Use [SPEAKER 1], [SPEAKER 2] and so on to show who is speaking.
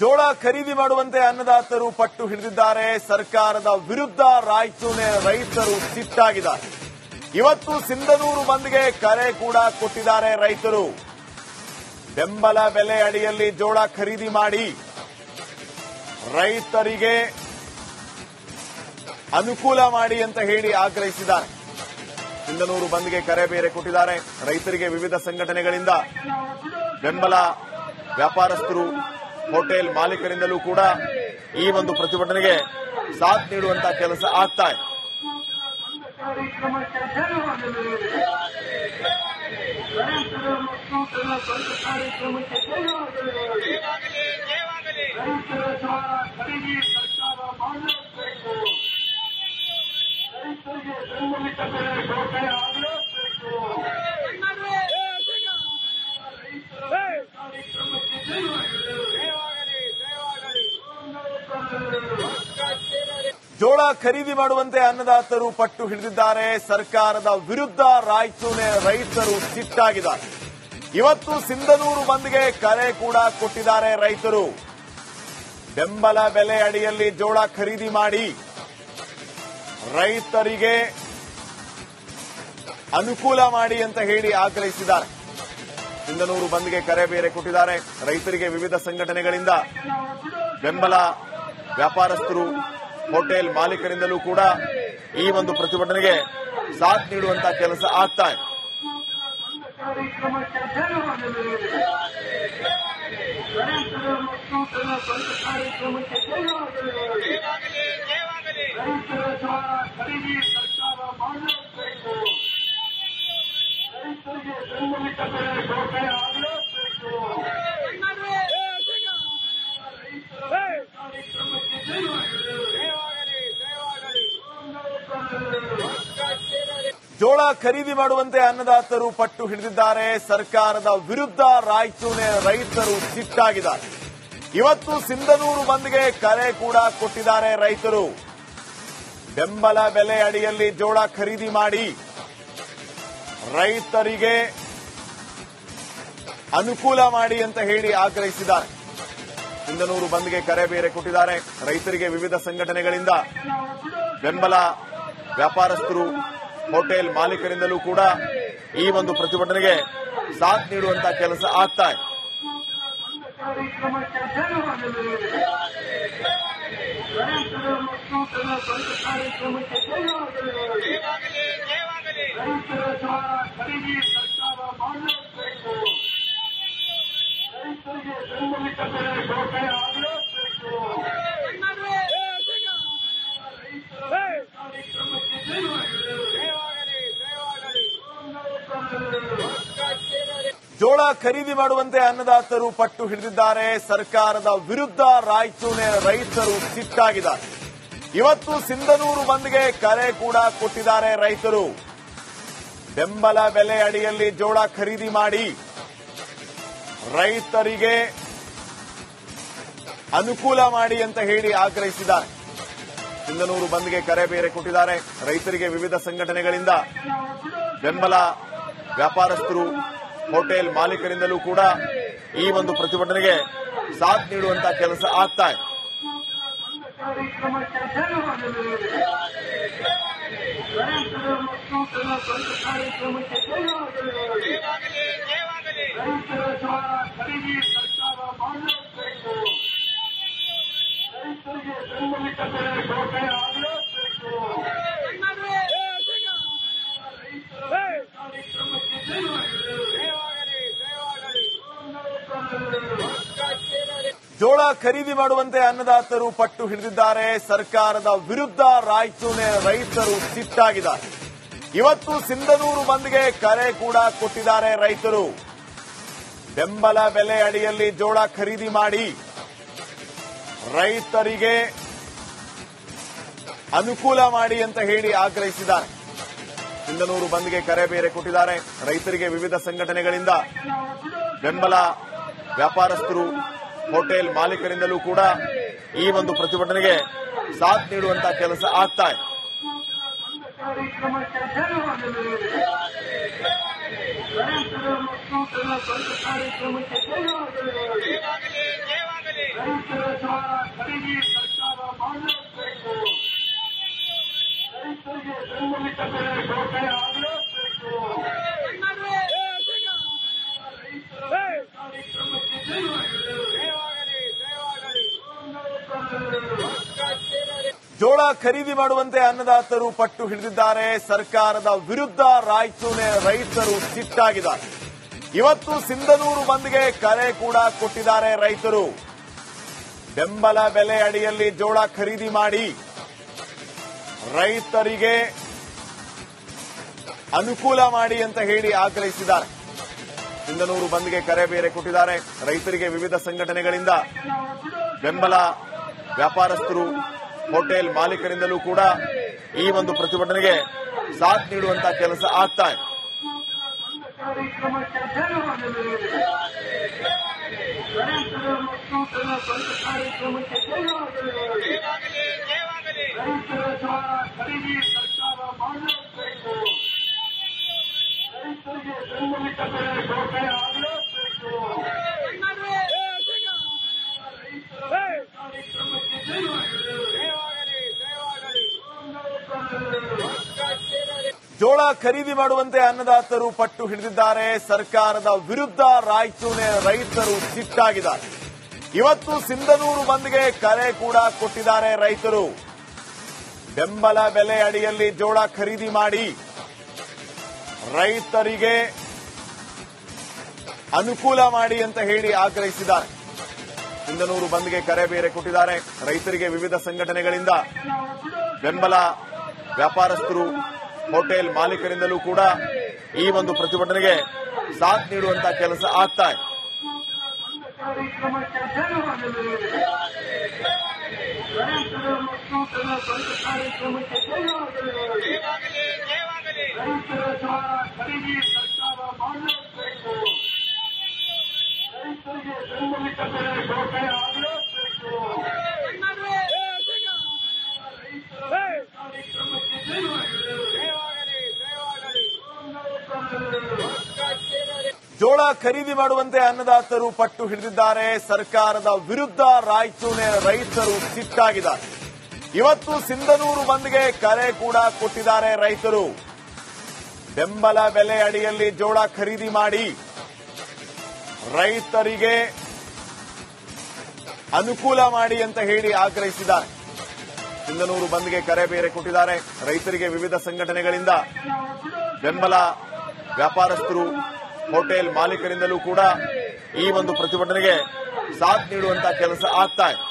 [SPEAKER 1] ಜೋಳ ಖರೀದಿ ಮಾಡುವಂತೆ ಅನ್ನದಾತರು ಪಟ್ಟು ಹಿಡಿದಿದ್ದಾರೆ. ಸರ್ಕಾರದ ವಿರುದ್ಧ ರಾಯಚೂರಿನ ರೈತರು ಸಿಟ್ಟಾಗಿದ್ದಾರೆ. ಇವತ್ತು ಸಿಂಧನೂರು ಬಂದ್ಗೆ ಕರೆ ಕೂಡ ಕೊಟ್ಟಿದ್ದಾರೆ ರೈತರು. ಬೆಂಬಲ ಬೆಲೆ ಅಡಿಯಲ್ಲಿ ಜೋಳ ಖರೀದಿ ಮಾಡಿ ರೈತರಿಗೆ ಅನುಕೂಲ ಮಾಡಿ ಅಂತ ಹೇಳಿ ಆಗ್ರಹಿಸಿದ್ದಾರೆ. ಸಿಂಧನೂರು ಬಂದ್ಗೆ ಕರೆ ಬೇರೆ ಕೊಟ್ಟಿದ್ದಾರೆ. ರೈತರಿಗೆ ವಿವಿಧ ಸಂಘಟನೆಗಳಿಂದ ಬೆಂಬಲ ವ್ಯಾಪಾರಸ್ಥರು ಹೋಟೆಲ್ ಮಾಲೀಕರಿಂದಲೂ ಕೂಡ ಈ ಒಂದು ಪ್ರತಿಭಟನೆಗೆ ಸಾಥ್ ನೀಡುವಂತ ಕೆಲಸ ಆಗ್ತಾ ಇದೆ.
[SPEAKER 2] ಕಾರ್ಯಕ್ರಮಕ್ಕೆ ಜಯವಾಗಲಿ ರೈತರ ಮತ್ತು ತನ್ನ ಸ್ವಂತ ಕಾರ್ಯಕ್ರಮಕ್ಕೆ ಜಯವಾಗಲಿ ರೈತರ ಜೋಳ ಖರೀದಿ ಸರ್ಕಾರ ಮಾಡಲೇಬೇಕು ರೈತರಿಗೆ ಬೆಂಬಲಿತ ಬೆಲೆ ಘೋಷಣೆ ಆಗಲೇಬೇಕು ರೈತರ ಕಾರ್ಯಕ್ರಮಕ್ಕೆ ಜಯವಾಗಲಿ
[SPEAKER 1] ಜೋಳ ಖರೀದಿ ಮಾಡುವಂತೆ ಅನ್ನದಾತರು ಪಟ್ಟು ಹಿಡಿದಿದ್ದಾರೆ. ಸರ್ಕಾರದ ವಿರುದ್ಧ ರಾಯಚೂರಿನ ರೈತರು ಸಿಟ್ಟಾಗಿದ್ದಾರೆ. ಇವತ್ತು ಸಿಂಧನೂರು ಬಂದ್ಗೆ ಕರೆ ಕೂಡ ಕೊಟ್ಟಿದ್ದಾರೆ ರೈತರು. ಬೆಂಬಲ ಬೆಲೆ ಅಡಿಯಲ್ಲಿ ಜೋಳ ಖರೀದಿ ಮಾಡಿ ರೈತರಿಗೆ ಅನುಕೂಲ ಮಾಡಿ ಅಂತ ಹೇಳಿ ಆಗ್ರಹಿಸಿದ್ದಾರೆ. ಸಿಂಧನೂರು ಬಂದ್ಗೆ ಕರೆ ಬೇರೆ ಕೊಟ್ಟಿದ್ದಾರೆ. ರೈತರಿಗೆ ವಿವಿಧ ಸಂಘಟನೆಗಳಿಂದ ಬೆಂಬಲ ವ್ಯಾಪಾರಸ್ಥರು ಹೋಟೆಲ್ ಮಾಲೀಕರಿಂದಲೂ ಕೂಡ ಈ ಒಂದು ಪ್ರತಿಭಟನೆಗೆ ಸಾಥ್ ನೀಡುವಂತಹ ಕೆಲಸ ಆಗ್ತಾ ಇದೆ.
[SPEAKER 2] ಕಾರ್ಯಕ್ರಮಕ್ಕೆ ಜಯವಾಗಲಿ ರೈತರ ಮತ್ತು ತನ್ನ ಸ್ವಂತ ಕಾರ್ಯಕ್ರಮಕ್ಕೆ ಜಯವಾಗಲಿ ರೈತರ ಜೋಳ ಖರೀದಿ ಸರ್ಕಾರ ಮಾಡಲೇಬೇಕು ರೈತರಿಗೆ ಬೆಂಬಲಿತ ಬೆಲೆ ಘೋಷಣೆ ಆಗಲೇಬೇಕು ರೈತರ ಕಾರ್ಯಕ್ರಮಕ್ಕೆ ಜಯವಾಗಲಿ
[SPEAKER 1] ಜೋಳ ಖರೀದಿ ಮಾಡುವಂತೆ ಅನ್ನದಾತರು ಪಟ್ಟು ಹಿಡಿದಿದ್ದಾರೆ. ಸರ್ಕಾರದ ವಿರುದ್ಧ ರಾಯಚೂರಿನ ರೈತರು ಸಿಟ್ಟಾಗಿದ್ದಾರೆ. ಇವತ್ತು ಸಿಂಧನೂರು ಬಂದ್ಗೆ ಕರೆ ಕೂಡ ಕೊಟ್ಟಿದ್ದಾರೆ ರೈತರು. ಬೆಂಬಲ ಬೆಲೆ ಅಡಿಯಲ್ಲಿ ಜೋಳ ಖರೀದಿ ಮಾಡಿ ರೈತರಿಗೆ ಅನುಕೂಲ ಮಾಡಿ ಅಂತ ಹೇಳಿ ಆಗ್ರಹಿಸಿದ್ದಾರೆ. ಸಿಂಧನೂರು ಬಂದ್ಗೆ ಕರೆ ಬೇರೆ ಕೊಟ್ಟಿದ್ದಾರೆ. ರೈತರಿಗೆ ವಿವಿಧ ಸಂಘಟನೆಗಳಿಂದ ಬೆಂಬಲ ವ್ಯಾಪಾರಸ್ಥರು ಹೋಟೆಲ್ ಮಾಲೀಕರಿಂದಲೂ ಕೂಡ ಈ ಒಂದು ಪ್ರತಿಭಟನೆಗೆ ಸಾಥ್ ನೀಡುವಂತ ಕೆಲಸ ಆಗ್ತಾ ಇದೆ.
[SPEAKER 2] ಕಾರ್ಯಕ್ರಮಕ್ಕೆ ಜಯವಾಗಲಿ ರೈತರ ಮತ್ತು ತನ್ನ ಸ್ವಂತ ಕಾರ್ಯಕ್ರಮಕ್ಕೆ ಜಯವಾಗಲಿ ರೈತರ ಜೋಳ ಖರೀದಿ ಸರ್ಕಾರ ಮಾಡಲೇಬೇಕು ರೈತರಿಗೆ
[SPEAKER 1] ಜೋಳ ಖರೀದಿ ಮಾಡುವಂತೆ ಅನ್ನದಾತರು ಪಟ್ಟು ಹಿಡಿದಿದ್ದಾರೆ. ಸರ್ಕಾರದ ವಿರುದ್ಧ ರಾಯಚೂರಿನ ರೈತರು ಸಿಟ್ಟಾಗಿದ್ದಾರೆ. ಇವತ್ತು ಸಿಂಧನೂರು ಬಂದ್ಗೆ ಕರೆ ಕೂಡ ಕೊಟ್ಟಿದ್ದಾರೆ ರೈತರು. ಬೆಂಬಲ ಬೆಲೆ ಅಡಿಯಲ್ಲಿ ಜೋಳ ಖರೀದಿ ಮಾಡಿ ರೈತರಿಗೆ ಅನುಕೂಲ ಮಾಡಿ ಅಂತ ಹೇಳಿ ಆಗ್ರಹಿಸಿದ್ದಾರೆ. ಸಿಂಧನೂರು ಬಂದ್ಗೆ ಕರೆ ಬೇರೆ ಕೊಟ್ಟಿದ್ದಾರೆ. ರೈತರಿಗೆ ವಿವಿಧ ಸಂಘಟನೆಗಳಿಂದ ಬೆಂಬಲ ವ್ಯಾಪಾರಸ್ಥರು ಹೋಟೆಲ್ ಮಾಲೀಕರಿಂದಲೂ ಕೂಡ ಈ ಒಂದು ಪ್ರತಿಭಟನೆಗೆ ಸಾಥ್ ನೀಡುವಂತ ಕೆಲಸ ಆಗ್ತಾ ಇದೆ.
[SPEAKER 2] ಕಾರ್ಯಕ್ರಮಕ್ಕೆ ಜಯವಾಗಲಿ ರೈತರ ಮತ್ತು ತನ್ನ ಸ್ವಂತ ಕಾರ್ಯಕ್ರಮಕ್ಕೆ ಜಯವಾಗಲಿ ರೈತರ ಜೋಳ ಖರೀದಿ ಸರ್ಕಾರ ಮಾಡಲೇಬೇಕು ರೈತರಿಗೆ ಬೆಂಬಲಿತ ಬೆಲೆ ಘೋಷಣೆ ಆಗಲೇಬೇಕು ರೈತರ ಕಾರ್ಯಕ್ರಮಕ್ಕೆ ಜಯವಾಗಲಿ
[SPEAKER 1] ಜೋಳ ಖರೀದಿ ಮಾಡುವಂತೆ ಅನ್ನದಾತರು ಪಟ್ಟು ಹಿಡಿದಿದ್ದಾರೆ. ಸರ್ಕಾರದ ವಿರುದ್ಧ ರಾಯಚೂರಿನ ರೈತರು ಸಿಟ್ಟಾಗಿದ್ದಾರೆ. ಇವತ್ತು ಸಿಂಧನೂರು ಬಂದ್ಗೆ ಕರೆ ಕೂಡ ಕೊಟ್ಟಿದ್ದಾರೆ ರೈತರು. ಬೆಂಬಲ ಬೆಲೆ ಅಡಿಯಲ್ಲಿ ಜೋಳ ಖರೀದಿ ಮಾಡಿ ರೈತರಿಗೆ ಅನುಕೂಲ ಮಾಡಿ ಅಂತ ಹೇಳಿ ಆಗ್ರಹಿಸಿದ್ದಾರೆ. ಸಿಂಧನೂರು ಬಂದ್ಗೆ ಕರೆ ಬೇರೆ ಕೊಟ್ಟಿದ್ದಾರೆ. ರೈತರಿಗೆ ವಿವಿಧ ಸಂಘಟನೆಗಳಿಂದ ಬೆಂಬಲ ವ್ಯಾಪಾರಸ್ಥರು ಹೋಟೆಲ್ ಮಾಲೀಕರಿಂದಲೂ ಕೂಡ ಈ ಒಂದು ಪ್ರತಿಭಟನೆಗೆ ಸಾಥ್ ನೀಡುವಂತ ಕೆಲಸ ಆಗ್ತಾ ಇದೆ.
[SPEAKER 2] ಕಾರ್ಯಕ್ರಮಕ್ಕೆ ಜಯವಾಗಲಿ ರೈತರ ಮತ್ತು ತನ್ನ ಸ್ವಂತ ಕಾರ್ಯಕ್ರಮಕ್ಕೆ ಜಯವಾಗಲಿ ರೈತರ ಜ್ವಾಳ ಖರೀದಿ ಸರ್ಕಾರ ಮಾಡಲೇಬೇಕು ರೈತರಿಗೆ ಬೆಂಬಲಿತ ಬೆಲೆ ಘೋಷಣೆ ಆಗಲೇಬೇಕು ರೈತರ ಕಾರ್ಯಕ್ರಮಕ್ಕೆ
[SPEAKER 1] ಜೋಳ ಖರೀದಿ ಮಾಡುವಂತೆ ಅನ್ನದಾತರು ಪಟ್ಟು ಹಿಡಿದಿದ್ದಾರೆ. ಸರ್ಕಾರದ ವಿರುದ್ಧ ರಾಯಚೂರಿನ ರೈತರು ಸಿಟ್ಟಾಗಿದ್ದಾರೆ. ಇವತ್ತು ಸಿಂಧನೂರು ಬಂದ್ಗೆ ಕರೆ ಕೂಡ ಕೊಟ್ಟಿದ್ದಾರೆ ರೈತರು. ಬೆಂಬಲ ಬೆಲೆ ಅಡಿಯಲ್ಲಿ ಜೋಳ ಖರೀದಿ ಮಾಡಿ ರೈತರಿಗೆ ಅನುಕೂಲ ಮಾಡಿ ಅಂತ ಹೇಳಿ ಆಗ್ರಹಿಸಿದ್ದಾರೆ. ಸಿಂಧನೂರು ಬಂದ್ಗೆ ಕರೆ ಬೇರೆ ಕೊಟ್ಟಿದ್ದಾರೆ. ರೈತರಿಗೆ ವಿವಿಧ ಸಂಘಟನೆಗಳಿಂದ ಬೆಂಬಲ ವ್ಯಾಪಾರಸ್ಥರು ಹೋಟೆಲ್ ಮಾಲೀಕರಿಂದಲೂ ಕೂಡ ಈ ಒಂದು ಪ್ರತಿಭಟನೆಗೆ ಸಾಥ್ ನೀಡುವಂತಹ ಕೆಲಸ ಆಗ್ತಾ ಇದೆ
[SPEAKER 2] ಜಯವಾಗಲಿ ರೈತರ ಮತ್ತು ತನ್ನ ಸ್ವಂತ ಕಾರ್ಯಕ್ರಮಕ್ಕೆ ಜಯವಾಗಲಿ ರೈತರ ಜ್ವಾಳ ಖರೀದಿ ಸರ್ಕಾರ ಮಾಡಲೇಬೇಕು ರೈತರಿಗೆ ಬೆಂಬಲಿತ ಬೆಲೆ ಘೋಷಣೆ ಆಗಲೇಬೇಕು ರೈತರ ಕಾರ್ಯಕ್ರಮಕ್ಕೆ ಜಯವಾಗಲಿ
[SPEAKER 1] ಜೋಳ ಖರೀದಿ ಮಾಡುವಂತೆ ಅನ್ನದಾತರು ಪಟ್ಟು ಹಿಡಿದಿದ್ದಾರೆ. ಸರ್ಕಾರದ ವಿರುದ್ಧ ರಾಯಚೂರಿನ ರೈತರು ಸಿಟ್ಟಾಗಿದ್ದಾರೆ. ಇವತ್ತು ಸಿಂಧನೂರು ಬಂದ್ಗೆ ಕರೆ ಕೂಡ ಕೊಟ್ಟಿದ್ದಾರೆ ರೈತರು. ಬೆಂಬಲ ಬೆಲೆ ಅಡಿಯಲ್ಲಿ ಜೋಳ ಖರೀದಿ ಮಾಡಿ ರೈತರಿಗೆ ಅನುಕೂಲ ಮಾಡಿ ಅಂತ ಹೇಳಿ ಆಗ್ರಹಿಸಿದ್ದಾರೆ. ಸಿಂಧನೂರು ಬಂದ್ಗೆ ಕರೆ ಬೇರೆ ಕೊಟ್ಟಿದ್ದಾರೆ. ರೈತರಿಗೆ ವಿವಿಧ ಸಂಘಟನೆಗಳಿಂದ ಬೆಂಬಲ ವ್ಯಾಪಾರಸ್ಥರು ಹೋಟೆಲ್ ಮಾಲೀಕರಿಂದಲೂ ಕೂಡ ಈ ಒಂದು ಪ್ರತಿಭಟನೆಗೆ ಸಾಥ್ ನೀಡುವಂತ ಕೆಲಸ ಆಗ್ತಾ ಇದೆ.
[SPEAKER 2] ಕಾರ್ಯಕ್ರಮಕ್ಕೆ ಜಯವಾಗಲಿ ರೈತರ ಮತ್ತು ತನ್ನ ಸ್ವಂತ ಕಾರ್ಯಕ್ರಮಕ್ಕೆ ಜಯವಾಗಲಿ ರೈತರ ಜ್ವಾಳ ಖರೀದಿ ಸರ್ಕಾರ ಮಾಡಲೇಬೇಕು ರೈತರಿಗೆ ಬೆಂಬಲಿತ ಬೆಲೆ ಘೋಷಣೆ ಆಗಲೇಬೇಕು ರೈತರ ಕಾರ್ಯಕ್ರಮಕ್ಕೆ ಜಯವಾಗಲಿ
[SPEAKER 1] ಜೋಳ ಖರೀದಿ ಮಾಡುವಂತೆ ಅನ್ನದಾತರು ಪಟ್ಟು ಹಿಡಿದಿದ್ದಾರೆ. ಸರ್ಕಾರದ ವಿರುದ್ಧ ರಾಯಚೂರಿನ ರೈತರು ಸಿಟ್ಟಾಗಿದ್ದಾರೆ. ಇವತ್ತು ಸಿಂಧನೂರು ಬಂದ್ಗೆ ಕರೆ ಕೂಡ ಕೊಟ್ಟಿದ್ದಾರೆ ರೈತರು. ಬೆಂಬಲ ಬೆಲೆ ಅಡಿಯಲ್ಲಿ ಜೋಳ ಖರೀದಿ ಮಾಡಿ ರೈತರಿಗೆ ಅನುಕೂಲ ಮಾಡಿ ಅಂತ ಹೇಳಿ ಆಗ್ರಹಿಸಿದ್ದಾರೆ. ಸಿಂಧನೂರು ಬಂದ್ಗೆ ಕರೆ ಬೇರೆ ಕೊಟ್ಟಿದ್ದಾರೆ. ರೈತರಿಗೆ ವಿವಿಧ ಸಂಘಟನೆಗಳಿಂದ ಬೆಂಬಲ ವ್ಯಾಪಾರಸ್ಥರು ಹೋಟೆಲ್ ಮಾಲೀಕರಿಂದಲೂ ಕೂಡ ಈ ಒಂದು ಪ್ರತಿಭಟನೆಗೆ ಸಾಥ್ ನೀಡುವಂತಹ ಕೆಲಸ ಆಗ್ತಾ ಇದೆ.